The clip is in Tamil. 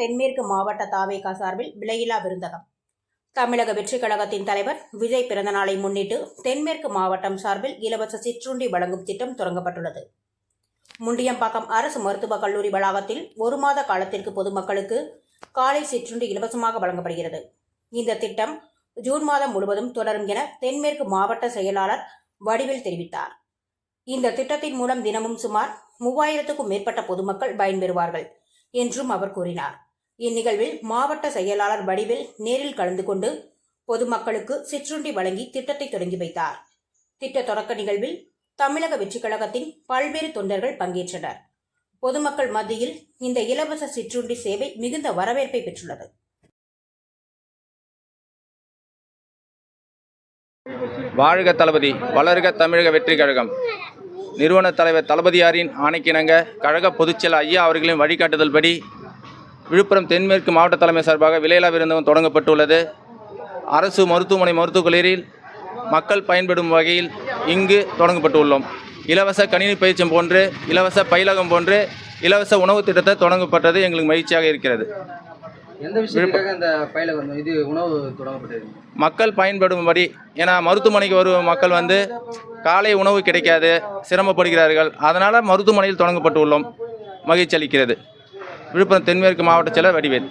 தென்மேற்கு மாவட்ட தாவேகா சார்பில் விலையில்லா விருந்தகம். தமிழக வெற்றிக் கழகத்தின் தலைவர் விஜய் பிறந்தநாளை முன்னிட்டு தென்மேற்கு மாவட்டம் சார்பில் இலவச சிற்றுண்டி வழங்கும் திட்டம் தொடங்கப்பட்டுள்ளது. முண்டியம்பாக்கம் அரசு மருத்துவக் கல்லூரி வளாகத்தில் ஒரு மாத காலத்திற்கு பொதுமக்களுக்கு காலை சிற்றுண்டி இலவசமாக வழங்கப்படுகிறது. இந்த திட்டம் ஜூன் மாதம் முழுவதும் தொடரும் என தென்மேற்கு மாவட்ட செயலாளர் வடிவில் தெரிவித்தார். இந்த திட்டத்தின் மூலம் தினமும் சுமார் மூவாயிரத்துக்கும் மேற்பட்ட பொதுமக்கள் பயன்பெறுவார்கள் என்றும் அவர் கூறினார். இந்நிகழ்வில் மாவட்ட செயலாளர் வடிவில் நேரில் கலந்து கொண்டு பொதுமக்களுக்கு சிற்றுண்டி வழங்கி திட்டத்தை தொடங்கி வைத்தார். திட்ட தொடக்க நிகழ்வில் தமிழக வெற்றிக் கழகத்தின் பல்வேறு தொண்டர்கள் பங்கேற்றனர். பொதுமக்கள் மத்தியில் இந்த இலவச சிற்றுண்டி சேவை மிகுந்த வரவேற்பை பெற்றுள்ளது. வாழ்க தளபதி வளர்க தமிழக வெற்றி கழகம். நிறுவன தலைவர் தளபதியாரின் ஆணைக்கிணங்க கழக பொதுச்செயலர் ஐயா அவர்களின் வழிகாட்டுதல்படி விழுப்புரம் தென்மேற்கு மாவட்ட தலைமை சார்பாக விலையில்லா விருந்தகம் தொடங்கப்பட்டுள்ளது. அரசு மருத்துவமனை மருத்துவக் கல்லூரியில் மக்கள் பயன்படும் வகையில் இங்கு தொடங்கப்பட்டுள்ளோம். இலவச கணினி பயிற்சியம் போன்று இலவச பயிலகம் போன்று இலவச உணவு திட்டத்தை தொடங்கப்பட்டது எங்களுக்கு மகிழ்ச்சியாக இருக்கிறது. எந்த விஷயத்துக்காக இந்த பயிலகம் இது உணவு தொடங்கப்பட்டது? மக்கள் பயன்படும்படி ஏன்னா மருத்துவமனைக்கு வரும் மக்கள் வந்து காலை உணவு கிடைக்காது சிரமப்படுகிறார்கள். அதனால் மருத்துவமனையில் தொடங்கப்பட்டு உள்ளோம் மகிழ்ச்சி அளிக்கிறது. விழுப்புரம் தென்மேற்கு மாவட்ட செயலர் வடிவேல்.